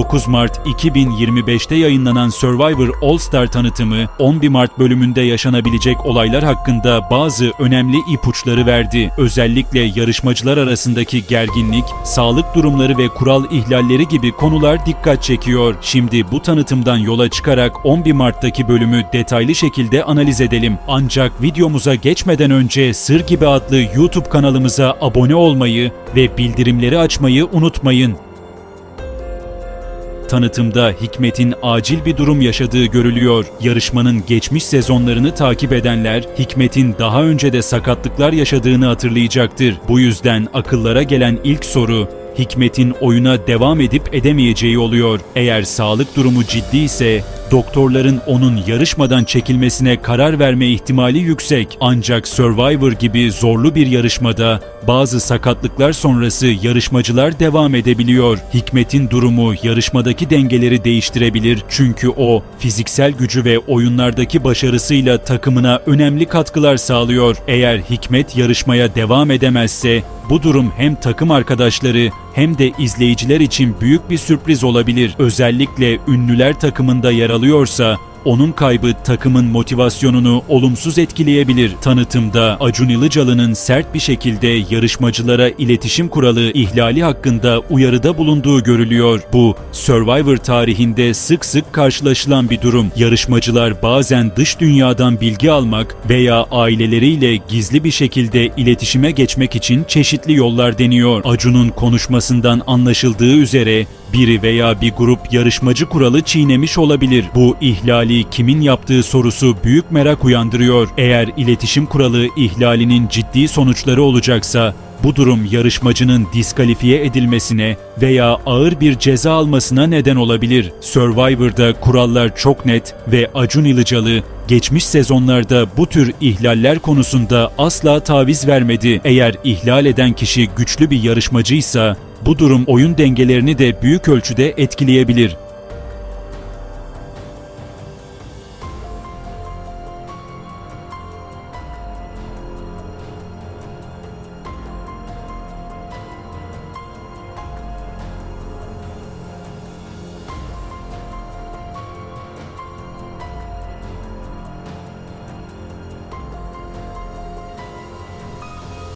9 Mart 2025'te yayınlanan Survivor All Star tanıtımı 11 Mart bölümünde yaşanabilecek olaylar hakkında bazı önemli ipuçları verdi. Özellikle yarışmacılar arasındaki gerginlik, sağlık durumları ve kural ihlalleri gibi konular dikkat çekiyor. Şimdi bu tanıtımdan yola çıkarak 11 Mart'taki bölümü detaylı şekilde analiz edelim. Ancak videomuza geçmeden önce Sır Gibi adlı YouTube kanalımıza abone olmayı ve bildirimleri açmayı unutmayın. Tanıtımda Hikmet'in acil bir durum yaşadığı görülüyor. Yarışmanın geçmiş sezonlarını takip edenler Hikmet'in daha önce de sakatlıklar yaşadığını hatırlayacaktır. Bu yüzden akıllara gelen ilk soru Hikmet'in oyuna devam edip edemeyeceği oluyor. Eğer sağlık durumu ciddi ise doktorların onun yarışmadan çekilmesine karar verme ihtimali yüksek. Ancak Survivor gibi zorlu bir yarışmada bazı sakatlıklar sonrası yarışmacılar devam edebiliyor. Hikmet'in durumu yarışmadaki dengeleri değiştirebilir çünkü o fiziksel gücü ve oyunlardaki başarısıyla takımına önemli katkılar sağlıyor. Eğer Hikmet yarışmaya devam edemezse bu durum hem takım arkadaşları hem de izleyiciler için büyük bir sürpriz olabilir. Özellikle ünlüler takımında yer alıyorsa onun kaybı takımın motivasyonunu olumsuz etkileyebilir. Tanıtımda Acun Ilıcalı'nın sert bir şekilde yarışmacılara iletişim kuralı ihlali hakkında uyarıda bulunduğu görülüyor. Bu Survivor tarihinde sık sık karşılaşılan bir durum. Yarışmacılar bazen dış dünyadan bilgi almak veya aileleriyle gizli bir şekilde iletişime geçmek için çeşitli yollar deniyor. Acun'un konuşmasından anlaşıldığı üzere biri veya bir grup yarışmacı kuralı çiğnemiş olabilir. Bu ihlali kimin yaptığı sorusu büyük merak uyandırıyor. Eğer iletişim kuralı ihlalinin ciddi sonuçları olacaksa bu durum yarışmacının diskalifiye edilmesine veya ağır bir ceza almasına neden olabilir. Survivor'da kurallar çok net ve Acun Ilıcalı geçmiş sezonlarda bu tür ihlaller konusunda asla taviz vermedi. Eğer ihlal eden kişi güçlü bir yarışmacıysa bu durum oyun dengelerini de büyük ölçüde etkileyebilir.